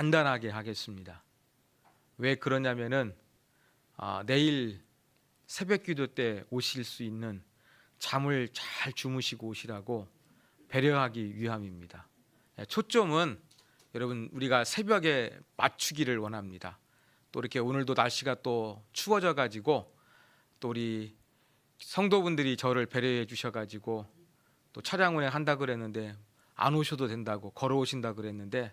간단하게 하겠습니다. 왜 그러냐면은 아, 내일 새벽 기도 때 오실 수 있는 잠을 잘 주무시고 오시라고 배려하기 위함입니다. 예, 초점은 여러분 우리가 새벽에 맞추기를 원합니다. 또 이렇게 오늘도 날씨가 또 추워져 가지고 또 우리 성도분들이 저를 배려해 주셔 가지고 또 차량 운행 한다 그랬는데 안 오셔도 된다고 걸어오신다 그랬는데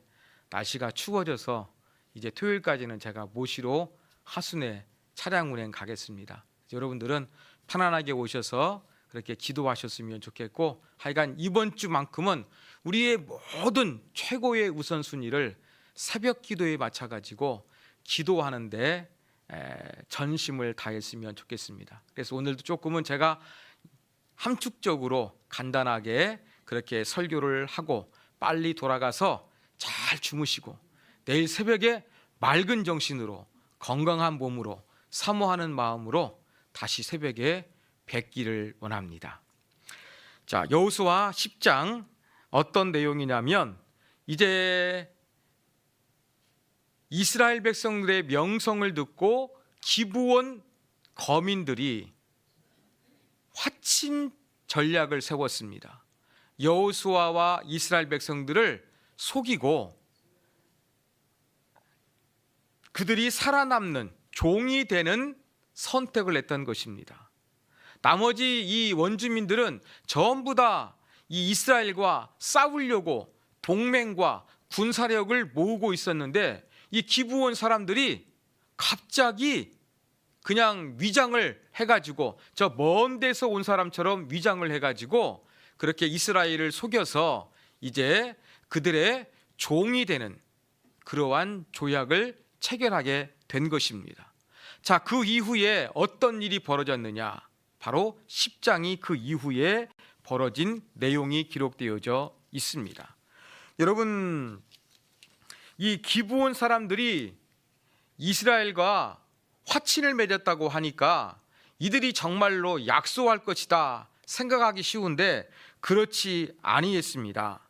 날씨가 추워져서 이제 토요일까지는 제가 모시러 하순에 차량 운행 가겠습니다. 여러분들은 편안하게 오셔서 그렇게 기도하셨으면 좋겠고 하여간 이번 주만큼은 우리의 모든 최고의 우선순위를 새벽 기도에 맞춰 가지고 기도하는데 에, 전심을 다했으면 좋겠습니다. 그래서 오늘도 조금은 제가 함축적으로 간단하게 그렇게 설교를 하고 빨리 돌아가서 잘 주무시고 내일 새벽에 맑은 정신으로 건강한 몸으로 사모하는 마음으로 다시 새벽에 뵙기를 원합니다. 자, 여호수아 10장 어떤 내용이냐면 이제 이스라엘 백성들의 명성을 듣고 기부원 거민들이 화친 전략을 세웠습니다. 여호수아와 이스라엘 백성들을 속이고 그들이 살아남는 종이 되는 선택을 했던 것입니다. 나머지 이 원주민들은 전부 다 이 이스라엘과 싸우려고 동맹과 군사력을 모으고 있었는데 이 기부원 사람들이 갑자기 그냥 위장을 해가지고 저 먼 데서 온 사람처럼 위장을 해가지고 그렇게 이스라엘을 속여서 이제 그들의 종이 되는 그러한 조약을 체결하게 된 것입니다. 자, 그 이후에 어떤 일이 벌어졌느냐? 바로 10장이 그 이후에 벌어진 내용이 기록되어져 있습니다. 여러분, 이 기부온 사람들이 이스라엘과 화친을 맺었다고 하니까 이들이 정말로 약소할 것이다 생각하기 쉬운데 그렇지 아니했습니다.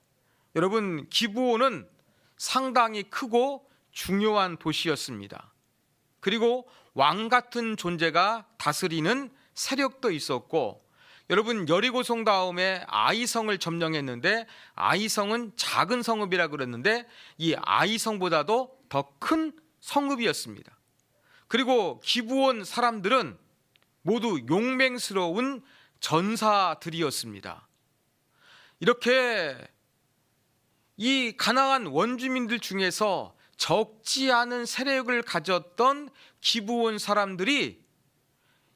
여러분 기부온은 상당히 크고 중요한 도시였습니다. 그리고 왕 같은 존재가 다스리는 세력도 있었고 여러분 여리고성 다음에 아이성을 점령했는데 아이성은 작은 성읍이라 그랬는데 이 아이성보다도 더 큰 성읍이었습니다. 그리고 기부온 사람들은 모두 용맹스러운 전사들이었습니다. 이렇게 이 가나안 원주민들 중에서 적지 않은 세력을 가졌던 기부온 사람들이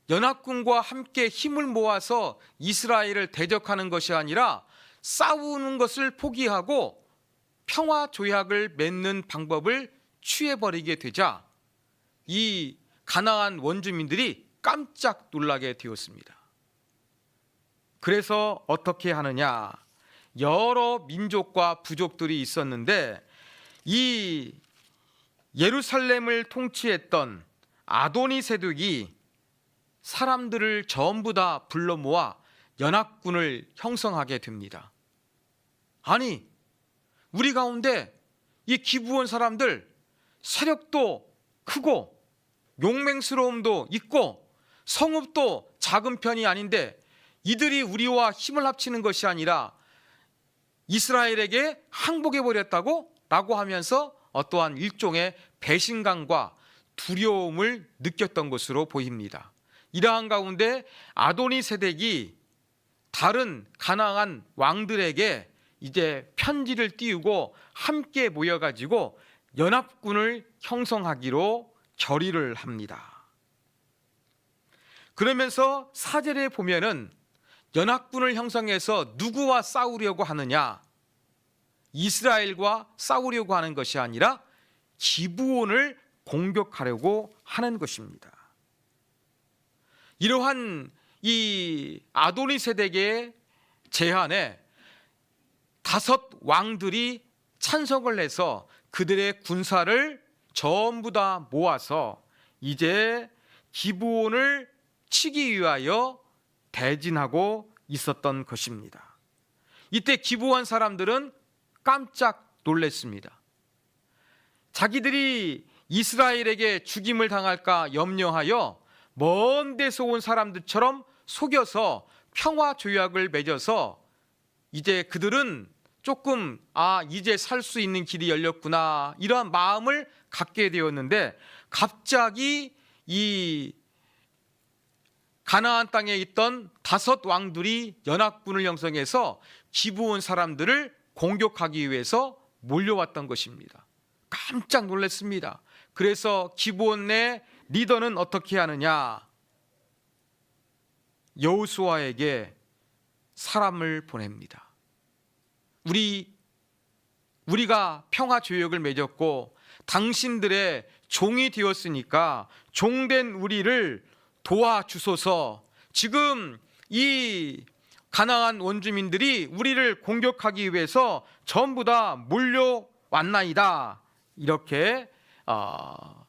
연합군과 함께 힘을 모아서 이스라엘을 대적하는 것이 아니라 싸우는 것을 포기하고 평화 조약을 맺는 방법을 취해 버리게 되자 이 가나안 원주민들이 깜짝 놀라게 되었습니다. 그래서 어떻게 하느냐? 여러 민족과 부족들이 있었는데 이 예루살렘을 통치했던 아도니 세득이 사람들을 전부 다 불러 모아 연합군을 형성하게 됩니다. 아니, 우리 가운데 이 기부원 사람들 세력도 크고 용맹스러움도 있고 성읍도 작은 편이 아닌데 이들이 우리와 힘을 합치는 것이 아니라 이스라엘에게 항복해 버렸다고 라고 하면서 어떠한 일종의 배신감과 두려움을 느꼈던 것으로 보입니다. 이러한 가운데 아도니 세덱이 다른 가나안 왕들에게 이제 편지를 띄우고 함께 모여 가지고 연합군을 형성하기로 결의를 합니다. 그러면서 사절에 보면은 연합군을 형성해서 누구와 싸우려고 하느냐? 이스라엘과 싸우려고 하는 것이 아니라 기부온을 공격하려고 하는 것입니다. 이러한 이 아도니 세덱의 제안에 다섯 왕들이 찬성을 해서 그들의 군사를 전부 다 모아서 이제 기부온을 치기 위하여 대진하고 있었던 것입니다. 이때 기부한 사람들은 깜짝 놀랐습니다. 자기들이 이스라엘에게 죽임을 당할까 염려하여 먼 데서 온 사람들처럼 속여서 평화 조약을 맺어서 이제 그들은 조금 아 이제 살 수 있는 길이 열렸구나 이러한 마음을 갖게 되었는데 갑자기 이 가나안 땅에 있던 다섯 왕들이 연합군을 형성해서 기부온 사람들을 공격하기 위해서 몰려왔던 것입니다. 깜짝 놀랐습니다. 그래서 기부온 내 리더는 어떻게 하느냐? 여호수아에게 사람을 보냅니다. 우리 우리가 평화 조약을 맺었고 당신들의 종이 되었으니까 종된 우리를 도와주소서. 지금 이 가나안 원주민들이 우리를 공격하기 위해서 전부 다 몰려왔나이다. 이렇게 어,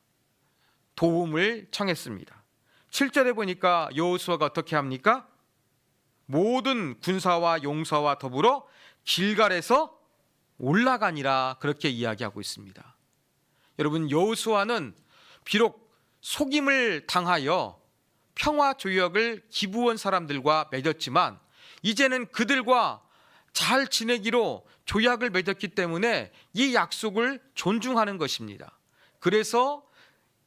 도움을 청했습니다. 7절에 보니까 여호수아가 어떻게 합니까? 모든 군사와 용사와 더불어 길갈에서 올라가니라 그렇게 이야기하고 있습니다. 여러분 여호수아는 비록 속임을 당하여 평화 조약을 기부원 사람들과 맺었지만 이제는 그들과 잘 지내기로 조약을 맺었기 때문에 이 약속을 존중하는 것입니다. 그래서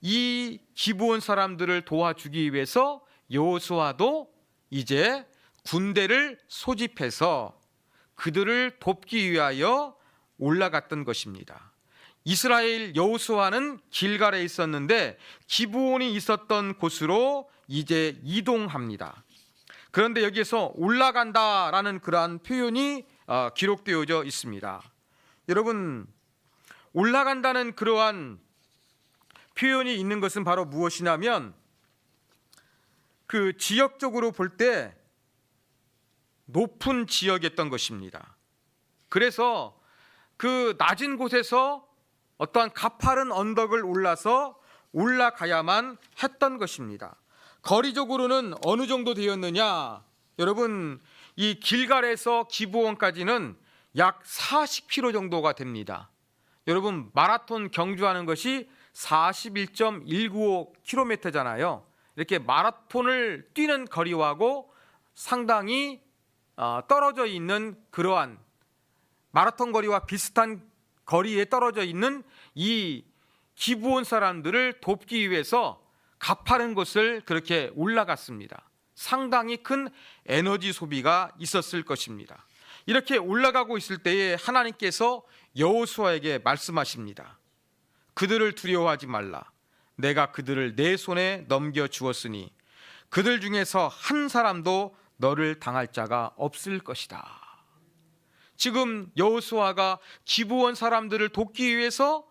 이 기부원 사람들을 도와주기 위해서 여호수아도 이제 군대를 소집해서 그들을 돕기 위하여 올라갔던 것입니다. 이스라엘 여호수아는 길갈에 있었는데 기브온이 있었던 곳으로 이제 이동합니다. 그런데 여기에서 올라간다라는 그러한 표현이 어, 기록되어져 있습니다. 여러분 올라간다는 그러한 표현이 있는 것은 바로 무엇이냐면 그 지역적으로 볼 때 높은 지역이었던 것입니다. 그래서 그 낮은 곳에서 어떠한 가파른 언덕을 올라서 올라가야만 했던 것입니다. 거리적으로는 어느 정도 되었느냐? 여러분, 이 길갈에서 기부원까지는 약 40km 정도가 됩니다. 여러분, 마라톤 경주하는 것이 41.195km잖아요. 이렇게 마라톤을 뛰는 거리하고 상당히 어, 떨어져 있는 그러한 마라톤 거리와 비슷한 거리에 떨어져 있는 이 기부온 사람들을 돕기 위해서 가파른 곳을 그렇게 올라갔습니다. 상당히 큰 에너지 소비가 있었을 것입니다. 이렇게 올라가고 있을 때에 하나님께서 여호수아에게 말씀하십니다. 그들을 두려워하지 말라. 내가 그들을 내 손에 넘겨 주었으니 그들 중에서 한 사람도 너를 당할 자가 없을 것이다. 지금 여호수아가 기부원 사람들을 돕기 위해서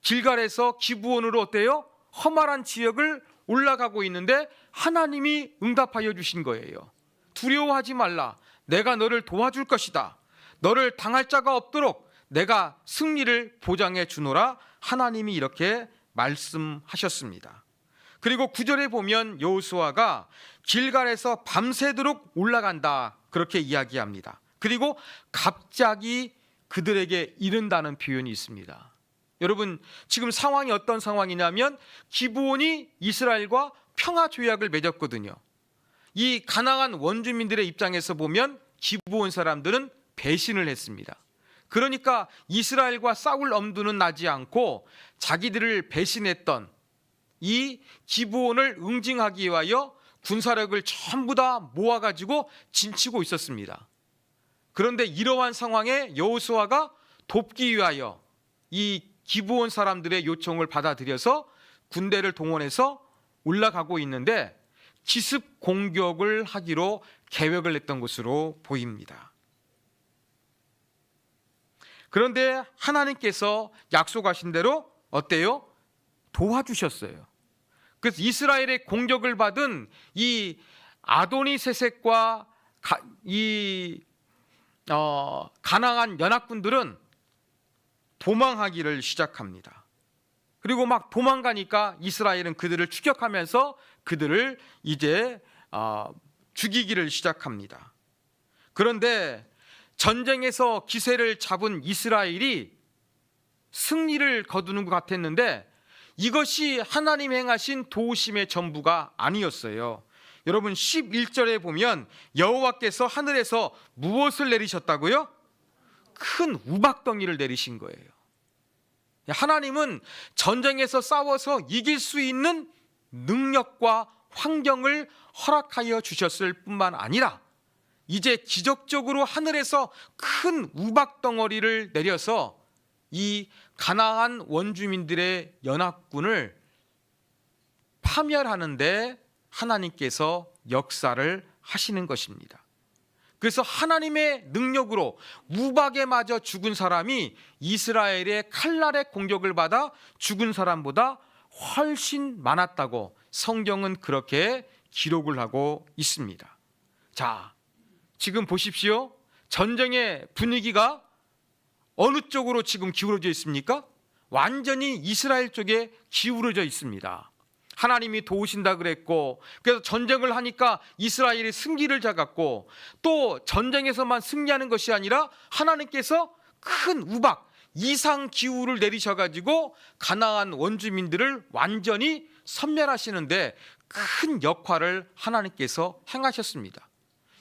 길갈에서 기부원으로 어때요? 험한 지역을 올라가고 있는데 하나님이 응답하여 주신 거예요. 두려워하지 말라. 내가 너를 도와줄 것이다. 너를 당할 자가 없도록 내가 승리를 보장해 주노라. 하나님이 이렇게 말씀하셨습니다. 그리고 구절에 보면 여호수아가 길갈에서 밤새도록 올라간다. 그렇게 이야기합니다. 그리고 갑자기 그들에게 이른다는 표현이 있습니다. 여러분, 지금 상황이 어떤 상황이냐면 기브온이 이스라엘과 평화 조약을 맺었거든요. 이 가나안 원주민들의 입장에서 보면 기브온 사람들은 배신을 했습니다. 그러니까 이스라엘과 싸울 엄두는 나지 않고 자기들을 배신했던 이 기브온을 응징하기 위하여 군사력을 전부 다 모아가지고 진치고 있었습니다. 그런데 이러한 상황에 여호수아가 돕기 위하여 이 기부온 사람들의 요청을 받아들여서 군대를 동원해서 올라가고 있는데 기습 공격을 하기로 계획을 냈던 것으로 보입니다. 그런데 하나님께서 약속하신 대로 어때요? 도와주셨어요. 그래서 이스라엘의 공격을 받은 이 아도니 세색과 이 어, 가나안 연합군들은 도망하기를 시작합니다. 그리고 막 도망가니까 이스라엘은 그들을 추격하면서 그들을 이제 어, 죽이기를 시작합니다. 그런데 전쟁에서 기세를 잡은 이스라엘이 승리를 거두는 것 같았는데 이것이 하나님 행하신 도우심의 전부가 아니었어요. 여러분 11절에 보면 여호와께서 하늘에서 무엇을 내리셨다고요? 큰 우박덩이를 내리신 거예요. 하나님은 전쟁에서 싸워서 이길 수 있는 능력과 환경을 허락하여 주셨을 뿐만 아니라 이제 기적적으로 하늘에서 큰 우박 덩어리를 내려서 이 가나안 원주민들의 연합군을 파멸하는데 하나님께서 역사를 하시는 것입니다. 그래서 하나님의 능력으로 우박에 맞아 죽은 사람이 이스라엘의 칼날의 공격을 받아 죽은 사람보다 훨씬 많았다고 성경은 그렇게 기록을 하고 있습니다. 자, 지금 보십시오. 전쟁의 분위기가 어느 쪽으로 지금 기울어져 있습니까? 완전히 이스라엘 쪽에 기울어져 있습니다. 하나님이 도우신다 그랬고 그래서 전쟁을 하니까 이스라엘이 승기를 잡았고 또 전쟁에서만 승리하는 것이 아니라 하나님께서 큰 우박 이상 기후를 내리셔 가지고 가나안 원주민들을 완전히 섬멸하시는데 큰 역할을 하나님께서 행하셨습니다.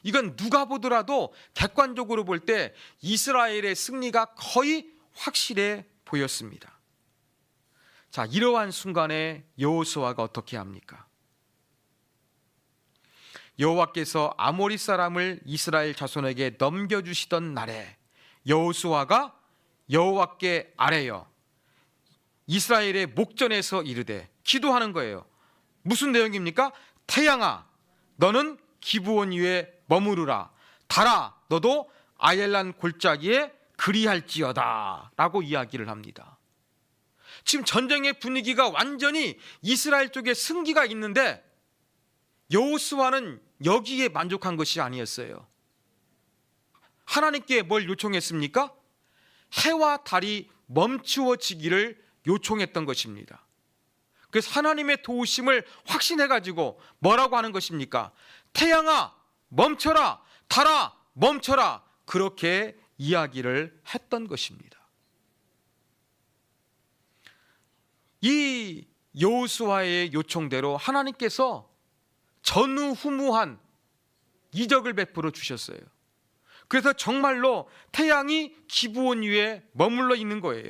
이건 누가 보더라도 객관적으로 볼 때 이스라엘의 승리가 거의 확실해 보였습니다. 자, 이러한 순간에 여호수아가 어떻게 합니까? 여호와께서 아모리 사람을 이스라엘 자손에게 넘겨 주시던 날에 여호수아가 여호와께 아뢰어 이스라엘의 목전에서 이르되 기도하는 거예요. 무슨 내용입니까? 태양아 너는 기부원 위에 머무르라 달아 너도 아엘란 골짜기에 그리할지어다라고 이야기를 합니다. 지금 전쟁의 분위기가 완전히 이스라엘 쪽에 승기가 있는데 여호수아는 여기에 만족한 것이 아니었어요. 하나님께 뭘 요청했습니까? 해와 달이 멈추어지기를 요청했던 것입니다. 그래서 하나님의 도우심을 확신해 가지고 뭐라고 하는 것입니까? 태양아 멈춰라 달아 멈춰라 그렇게 이야기를 했던 것입니다. 이 여호수아의 요청대로 하나님께서 전후무한 이적을 베풀어 주셨어요. 그래서 정말로 태양이 기부원 위에 머물러 있는 거예요.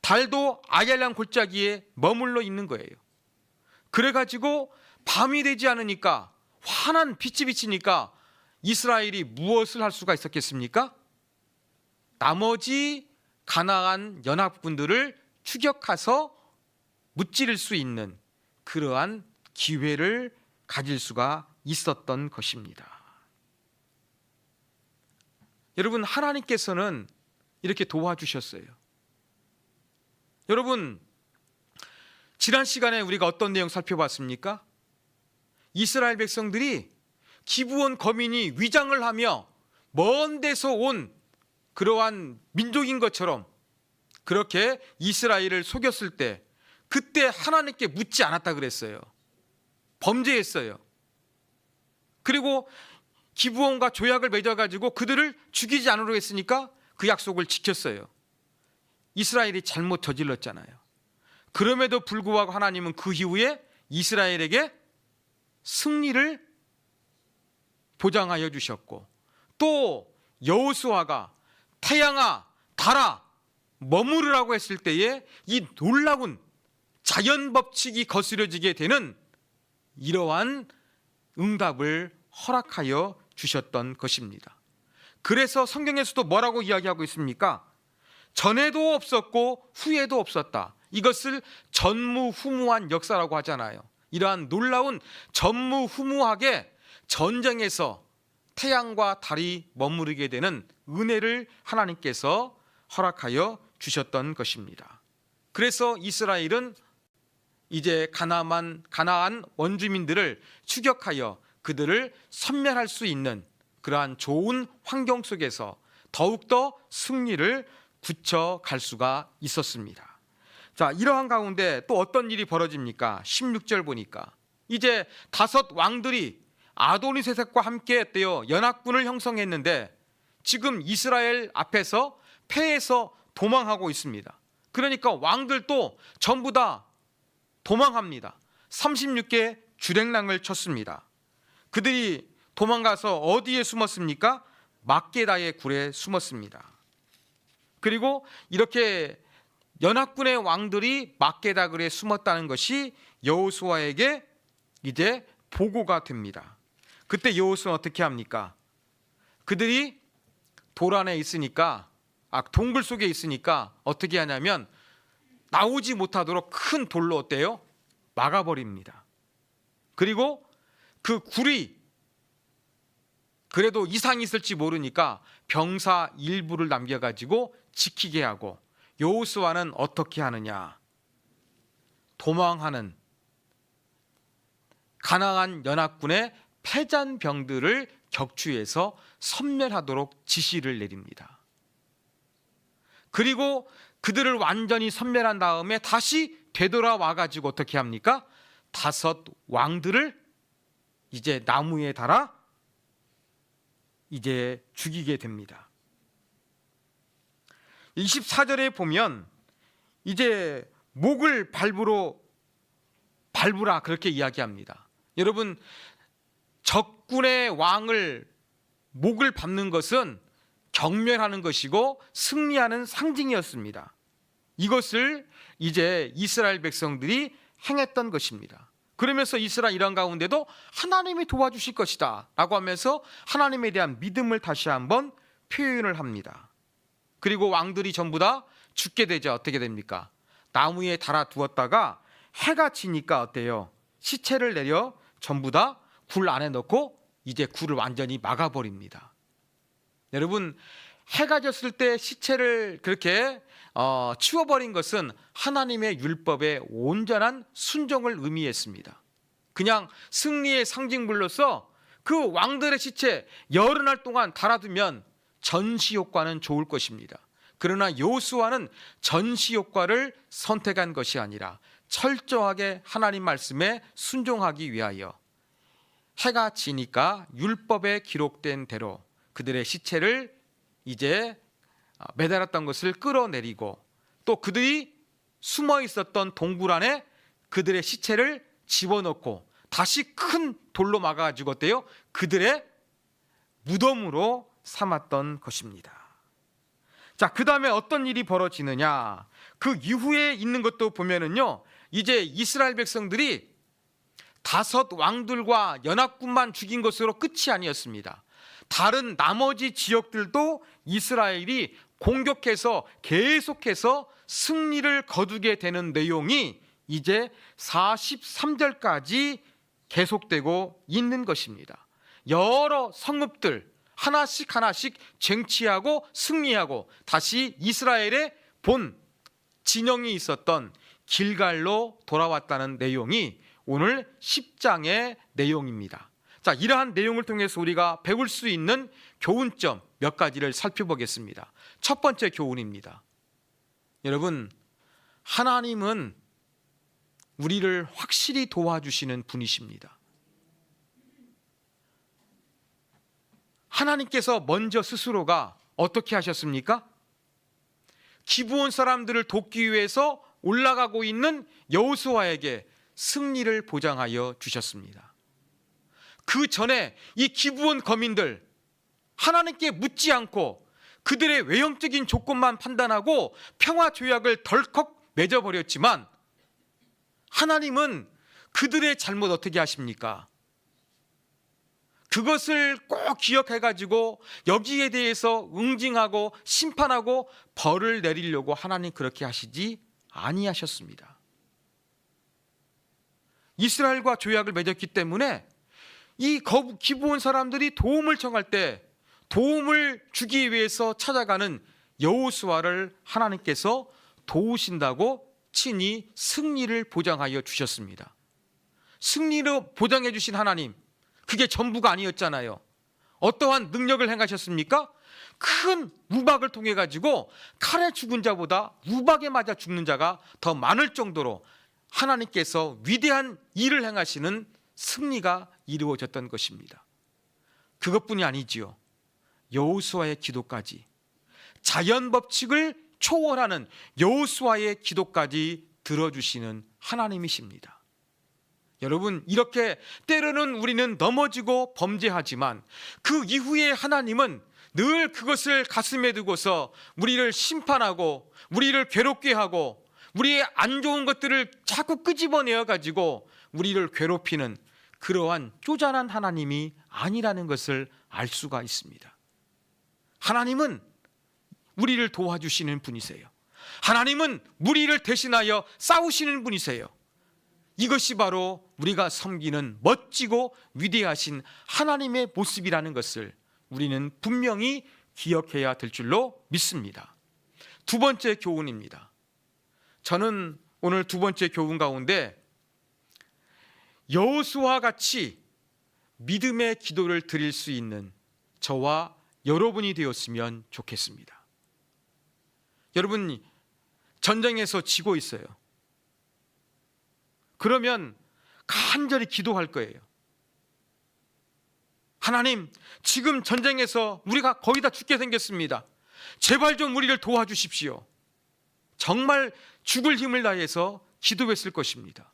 달도 아얄란 골짜기에 머물러 있는 거예요. 그래가지고 밤이 되지 않으니까 환한 빛이 비치니까 이스라엘이 무엇을 할 수가 있었겠습니까? 나머지 가나안 연합군들을 추격해서 무찌를 수 있는 그러한 기회를 가질 수가 있었던 것입니다. 여러분 하나님께서는 이렇게 도와주셨어요. 여러분 지난 시간에 우리가 어떤 내용 살펴봤습니까? 이스라엘 백성들이 기부원 거민이 위장을 하며 먼 데서 온 그러한 민족인 것처럼 그렇게 이스라엘을 속였을 때 그때 하나님께 묻지 않았다 그랬어요. 범죄했어요. 그리고 기부원과 조약을 맺어가지고 그들을 죽이지 않으려 했으니까 그 약속을 지켰어요. 이스라엘이 잘못 저질렀잖아요. 그럼에도 불구하고 하나님은 그 이후에 이스라엘에게 승리를 보장하여 주셨고 또 여호수아가 태양아 달아 머무르라고 했을 때에 이 놀라운 자연 법칙이 거스려지게 되는 이러한 응답을 허락하여 주셨던 것입니다. 그래서 성경에서도 뭐라고 이야기하고 있습니까? 전에도 없었고 후에도 없었다. 이것을 전무후무한 역사라고 하잖아요. 이러한 놀라운 전무후무하게 전쟁에서 태양과 달이 머무르게 되는 은혜를 하나님께서 허락하여 주셨던 것입니다. 그래서 이스라엘은 이제 가나안 가나안 원주민들을 추격하여 그들을 섬멸할 수 있는 그러한 좋은 환경 속에서 더욱더 승리를 굳혀 갈 수가 있었습니다. 자, 이러한 가운데 또 어떤 일이 벌어집니까? 16절 보니까 이제 다섯 왕들이 아도니세색과 함께 했대요. 연합군을 형성했는데 지금 이스라엘 앞에서 패해서 도망하고 있습니다. 그러니까 왕들도 전부 다 도망합니다. 36개 주랭랑을 쳤습니다. 그들이 도망가서 어디에 숨었습니까? 막게다의 굴에 숨었습니다. 그리고 이렇게 연합군의 왕들이 막게다 굴에 숨었다는 것이 여호수아에게 이제 보고가 됩니다. 그때 여호수아는 어떻게 합니까? 그들이 돌 안에 있으니까 아 동굴 속에 있으니까 어떻게 하냐면 나오지 못하도록 큰 돌로 어때요? 막아버립니다. 그리고 그 굴이 그래도 이상이 있을지 모르니까 병사 일부를 남겨가지고 지키게 하고 여호수아는 어떻게 하느냐? 도망하는 가나안 연합군의 패잔병들을 격추해서 섬멸하도록 지시를 내립니다. 그리고 그들을 완전히 섬멸한 다음에 다시 되돌아와 가지고 어떻게 합니까? 다섯 왕들을 이제 나무에 달아 이제 죽이게 됩니다. 24절에 보면 이제 목을 밟으로 밟으라 그렇게 이야기합니다. 여러분 적군의 왕을 목을 밟는 것은 경멸하는 것이고 승리하는 상징이었습니다. 이것을 이제 이스라엘 백성들이 행했던 것입니다. 그러면서 이스라엘 이런 가운데도 하나님이 도와주실 것이다 라고 하면서 하나님에 대한 믿음을 다시 한번 표현을 합니다. 그리고 왕들이 전부 다 죽게 되자 어떻게 됩니까? 나무에 달아 두었다가 해가 지니까 어때요? 시체를 내려 전부 다 굴 안에 넣고 이제 굴을 완전히 막아버립니다. 여러분 해가 졌을 때 시체를 그렇게 어, 치워버린 것은 하나님의 율법에 온전한 순종을 의미했습니다. 그냥 승리의 상징물로서 그 왕들의 시체 여러 날 동안 달아두면 전시 효과는 좋을 것입니다. 그러나 여호수아는 전시 효과를 선택한 것이 아니라 철저하게 하나님 말씀에 순종하기 위하여 해가 지니까 율법에 기록된 대로 그들의 시체를 이제 매달았던 것을 끌어내리고 또 그들이 숨어 있었던 동굴 안에 그들의 시체를 집어넣고 다시 큰 돌로 막아가지고 어때요? 그들의 무덤으로 삼았던 것입니다. 자, 그 다음에 어떤 일이 벌어지느냐? 그 이후에 있는 것도 보면은요, 이제 이스라엘 백성들이 다섯 왕들과 연합군만 죽인 것으로 끝이 아니었습니다. 다른 나머지 지역들도 이스라엘이 공격해서 계속해서 승리를 거두게 되는 내용이 이제 43절까지 계속되고 있는 것입니다. 여러 성읍들 하나씩 하나씩 쟁취하고 승리하고 다시 이스라엘의 본 진영이 있었던 길갈로 돌아왔다는 내용이 오늘 10장의 내용입니다. 자, 이러한 내용을 통해서 우리가 배울 수 있는 교훈점 몇 가지를 살펴보겠습니다. 첫 번째 교훈입니다. 여러분, 하나님은 우리를 확실히 도와주시는 분이십니다. 하나님께서 먼저 스스로가 어떻게 하셨습니까? 기부온 사람들을 돕기 위해서 올라가고 있는 여호수아에게 승리를 보장하여 주셨습니다. 그 전에 이 기부원 거민들 하나님께 묻지 않고 그들의 외형적인 조건만 판단하고 평화 조약을 덜컥 맺어버렸지만 하나님은 그들의 잘못 어떻게 하십니까? 그것을 꼭 기억해 가지고 여기에 대해서 응징하고 심판하고 벌을 내리려고 하나님 그렇게 하시지 아니하셨습니다. 이스라엘과 조약을 맺었기 때문에 이 기부온 사람들이 도움을 청할 때 도움을 주기 위해서 찾아가는 여호수아를 하나님께서 도우신다고 친히 승리를 보장하여 주셨습니다. 승리를 보장해 주신 하나님, 그게 전부가 아니었잖아요. 어떠한 능력을 행하셨습니까? 큰 우박을 통해 가지고 칼에 죽은 자보다 우박에 맞아 죽는 자가 더 많을 정도로 하나님께서 위대한 일을 행하시는 승리가 이루어졌던 것입니다. 그것뿐이 아니지요. 여호수아의 기도까지 자연 법칙을 초월하는 여호수아의 기도까지 들어주시는 하나님이십니다. 여러분 이렇게 때로는 우리는 넘어지고 범죄하지만 그 이후에 하나님은 늘 그것을 가슴에 두고서 우리를 심판하고 우리를 괴롭게 하고 우리의 안 좋은 것들을 자꾸 끄집어내어 가지고 우리를 괴롭히는 그러한 쪼잔한 하나님이 아니라는 것을 알 수가 있습니다. 하나님은 우리를 도와주시는 분이세요. 하나님은 우리를 대신하여 싸우시는 분이세요. 이것이 바로 우리가 섬기는 멋지고 위대하신 하나님의 모습이라는 것을 우리는 분명히 기억해야 될 줄로 믿습니다. 두 번째 교훈입니다. 저는 오늘 두 번째 교훈 가운데 여호수와 같이 믿음의 기도를 드릴 수 있는 저와 여러분이 되었으면 좋겠습니다. 여러분 전쟁에서 지고 있어요. 그러면 간절히 기도할 거예요. 하나님, 지금 전쟁에서 우리가 거의 다 죽게 생겼습니다. 제발 좀 우리를 도와주십시오. 정말 죽을 힘을 다해서 기도했을 것입니다.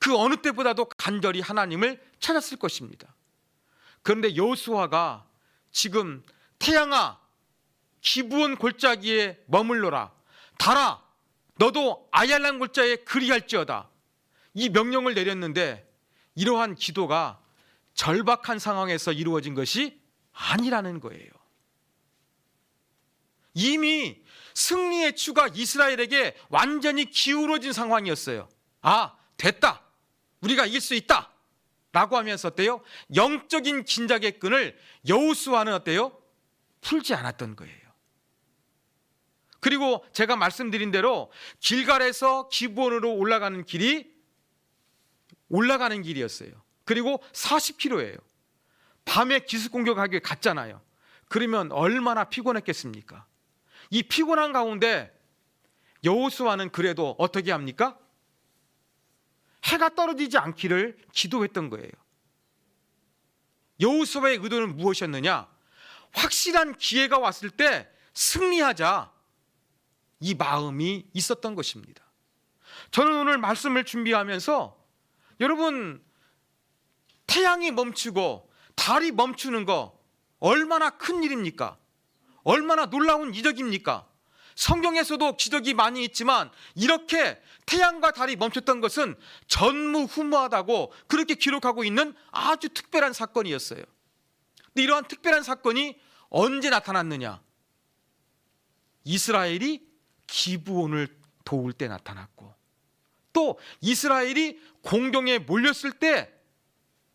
그 어느 때보다도 간절히 하나님을 찾았을 것입니다. 그런데 여호수아가 지금 태양아 기부원 골짜기에 머물러라 달아 너도 아얄란 골짜에 그리할지어다 이 명령을 내렸는데 이러한 기도가 절박한 상황에서 이루어진 것이 아니라는 거예요. 이미 승리의 추가 이스라엘에게 완전히 기울어진 상황이었어요. 아, 됐다. 우리가 이길 수 있다. 라고 하면서 어때요? 영적인 긴장의 끈을 여우수와는 어때요? 풀지 않았던 거예요. 그리고 제가 말씀드린 대로 길갈에서 기부원으로 올라가는 길이 올라가는 길이었어요. 그리고 40km예요. 밤에 기습 공격하기 갔잖아요. 그러면 얼마나 피곤했겠습니까? 이 피곤한 가운데 여호수아는 그래도 어떻게 합니까? 해가 떨어지지 않기를 기도했던 거예요. 여호수아의 의도는 무엇이었느냐? 확실한 기회가 왔을 때 승리하자 이 마음이 있었던 것입니다. 저는 오늘 말씀을 준비하면서 여러분 태양이 멈추고 달이 멈추는 거 얼마나 큰 일입니까? 얼마나 놀라운 이적입니까? 성경에서도 기적이 많이 있지만 이렇게 태양과 달이 멈췄던 것은 전무후무하다고 그렇게 기록하고 있는 아주 특별한 사건이었어요. 근데 이러한 특별한 사건이 언제 나타났느냐? 이스라엘이 기부원을 도울 때 나타났고 또 이스라엘이 공경에 몰렸을 때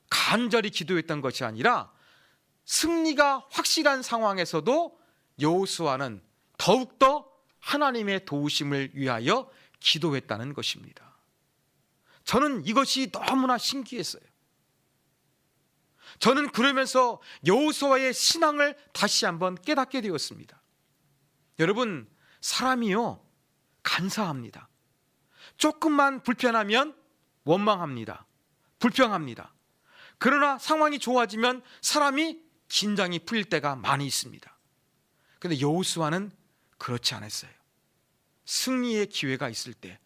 간절히 기도했던 것이 아니라 승리가 확실한 상황에서도 여호수아는 더욱더 하나님의 도우심을 위하여 기도했다는 것입니다. 저는 이것이 너무나 신기했어요. 저는 그러면서 여호수아의 신앙을 다시 한번 깨닫게 되었습니다. 여러분, 사람이요 간사합니다. 조금만 불편하면 원망합니다. 불평합니다. 그러나 상황이 좋아지면 사람이 긴장이 풀릴 때가 많이 있습니다. 근데 여호수아는 그렇지 않았어요. 승리의 기회가 있을 때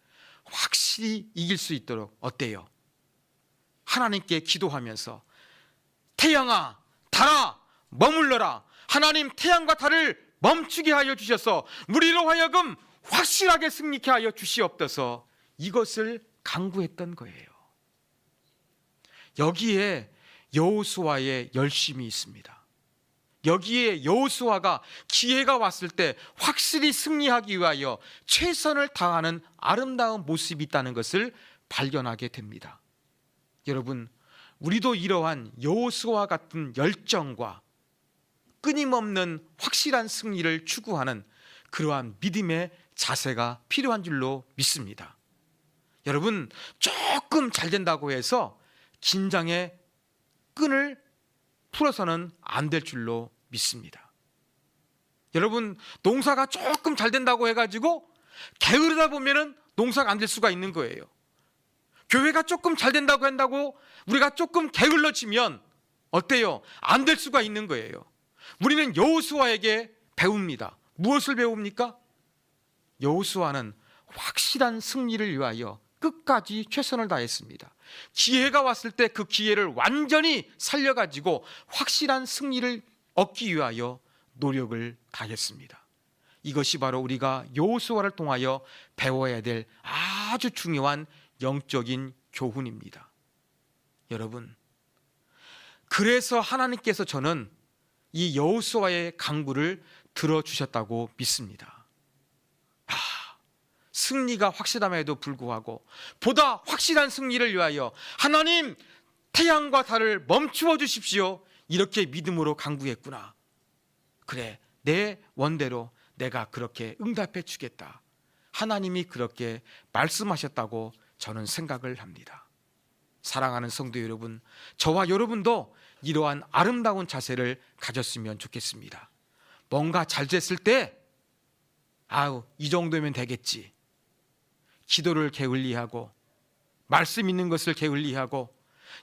확실히 이길 수 있도록 어때요? 하나님께 기도하면서 태양아, 달아, 머물러라. 하나님 태양과 달을 멈추게 하여 주셔서 우리로 하여금 확실하게 승리케 하여 주시옵소서. 이것을 강구했던 거예요. 여기에 여호수아의 열심이 있습니다. 여기에 여호수아가 기회가 왔을 때 확실히 승리하기 위하여 최선을 다하는 아름다운 모습이 있다는 것을 발견하게 됩니다. 여러분, 우리도 이러한 여호수아 같은 열정과 끊임없는 확실한 승리를 추구하는 그러한 믿음의 자세가 필요한 줄로 믿습니다. 여러분, 조금 잘 된다고 해서 긴장의 끈을 풀어서는 안 될 줄로 믿습니다. 여러분, 농사가 조금 잘 된다고 해가지고 게으르다 보면은 농사가 안 될 수가 있는 거예요. 교회가 조금 잘 된다고 한다고 우리가 조금 게을러지면 어때요? 안 될 수가 있는 거예요. 우리는 여호수아에게 배웁니다. 무엇을 배웁니까? 여호수아는 확실한 승리를 위하여 끝까지 최선을 다했습니다. 기회가 왔을 때 그 기회를 완전히 살려가지고 확실한 승리를 얻기 위하여 노력을 다했습니다. 이것이 바로 우리가 여호수아를 통하여 배워야 될 아주 중요한 영적인 교훈입니다. 여러분, 그래서 하나님께서 저는 이 여호수아의 강구를 들어주셨다고 믿습니다. 아, 승리가 확실함에도 불구하고 보다 확실한 승리를 위하여 하나님 태양과 달을 멈추어 주십시오. 이렇게 믿음으로 강구했구나. 그래, 내 원대로 내가 그렇게 응답해 주겠다. 하나님이 그렇게 말씀하셨다고 저는 생각을 합니다. 사랑하는 성도 여러분, 저와 여러분도 이러한 아름다운 자세를 가졌으면 좋겠습니다. 뭔가 잘 됐을 때, 아우, 이 정도면 되겠지. 기도를 게을리하고, 말씀 있는 것을 게을리하고,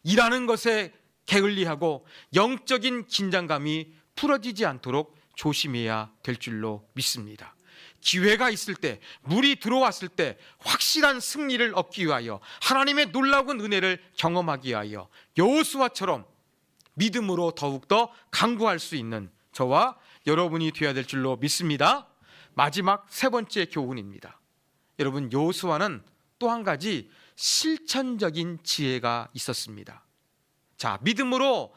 일하는 것에 게을리하고, 영적인 긴장감이 풀어지지 않도록 조심해야 될 줄로 믿습니다. 기회가 있을 때, 물이 들어왔을 때 확실한 승리를 얻기 위하여 하나님의 놀라운 은혜를 경험하기 위하여 여호수아처럼 믿음으로 더욱더 강구할 수 있는 저와 여러분이 되어야 될 줄로 믿습니다. 마지막 세 번째 교훈입니다. 여러분 여호수아는 또 한 가지 실천적인 지혜가 있었습니다. 자, 믿음으로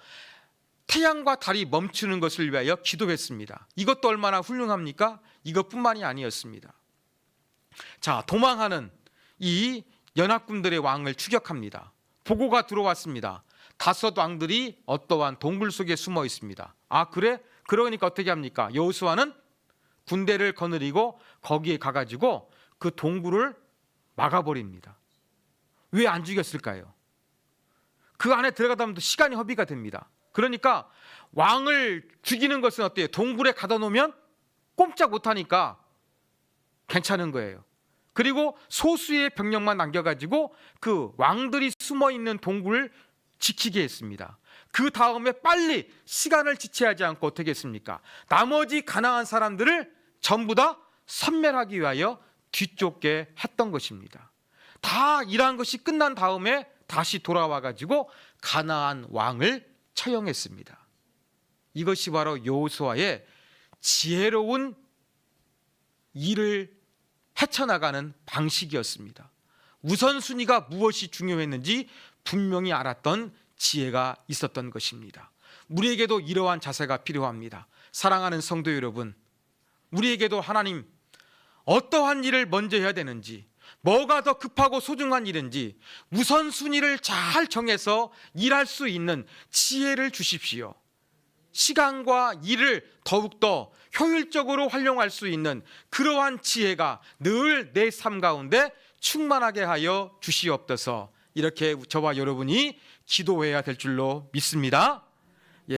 태양과 달이 멈추는 것을 위하여 기도했습니다. 이것도 얼마나 훌륭합니까? 이것뿐만이 아니었습니다. 자, 도망하는 이 연합군들의 왕을 추격합니다. 보고가 들어왔습니다. 다섯 왕들이 어떠한 동굴 속에 숨어 있습니다. 아, 그래? 그러니까 어떻게 합니까? 여호수아는 군대를 거느리고 거기에 가가지고 그 동굴을 막아버립니다. 왜 안 죽였을까요? 그 안에 들어가다 보면 시간이 허비가 됩니다. 그러니까 왕을 죽이는 것은 어때요? 동굴에 가다 놓으면 꼼짝 못하니까 괜찮은 거예요. 그리고 소수의 병력만 남겨가지고 그 왕들이 숨어 있는 동굴을 지키게 했습니다. 그 다음에 빨리 시간을 지체하지 않고 어떻게 했습니까? 나머지 가난한 사람들을 전부 다 섬멸하기 위하여 뒤쫓게 했던 것입니다. 다 일한 것이 끝난 다음에 다시 돌아와 가지고 가나안 왕을 처형했습니다. 이것이 바로 여호수아의 지혜로운 일을 헤쳐나가는 방식이었습니다. 우선순위가 무엇이 중요했는지 분명히 알았던 지혜가 있었던 것입니다. 우리에게도 이러한 자세가 필요합니다. 사랑하는 성도 여러분, 우리에게도 하나님 어떠한 일을 먼저 해야 되는지, 뭐가 더 급하고 소중한 일인지 우선순위를 잘 정해서 일할 수 있는 지혜를 주십시오. 시간과 일을 더욱더 효율적으로 활용할 수 있는 그러한 지혜가 늘 내 삶 가운데 충만하게 하여 주시옵소서 이렇게 저와 여러분이 기도해야 될 줄로 믿습니다.